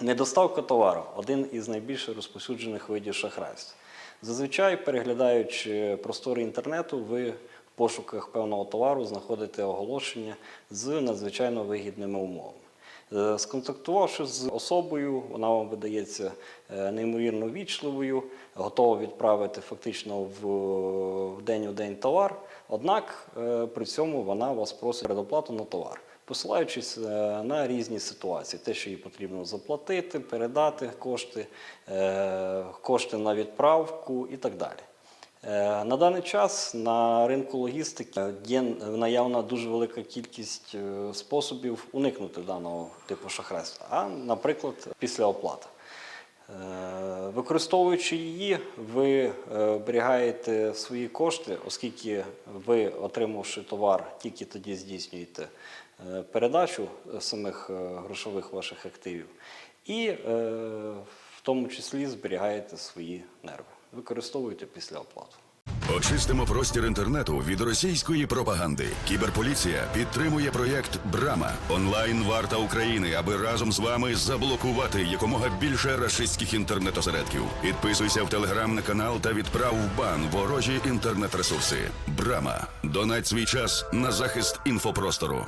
Недоставка товару один із найбільш розповсюджених видів шахрайства. Зазвичай, переглядаючи простори інтернету, ви в пошуках певного товару знаходите оголошення з надзвичайно вигідними умовами. Е, Сконтактувавши з особою, вона вам видається е, неймовірно вічливою, готова відправити фактично в, в день у день товар. Однак е, при цьому вона вас просить предоплату на товар, посилаючись е, на різні ситуації, те, що їй потрібно заплатити, передати кошти, е, кошти на відправку і так далі. Е, На даний час на ринку логістики є наявна дуже велика кількість способів уникнути даного типу шахрайства, а, наприклад, після оплати. Е, Використовуючи її, ви е, оберігаєте свої кошти, оскільки ви, отримавши товар, тільки тоді здійснюєте е, передачу самих грошових ваших активів, і в тому числі зберігаєте свої нерви. Використовуйте після оплати. Очистимо простір інтернету від російської пропаганди. Кіберполіція підтримує проєкт Брама онлайн варта України, аби разом з вами заблокувати якомога більше рашистських інтернет-осередків. Підписуйся в телеграм на канал та відправ в бан ворожі інтернет-ресурси. Брама. Донать свій час на захист інфопростору.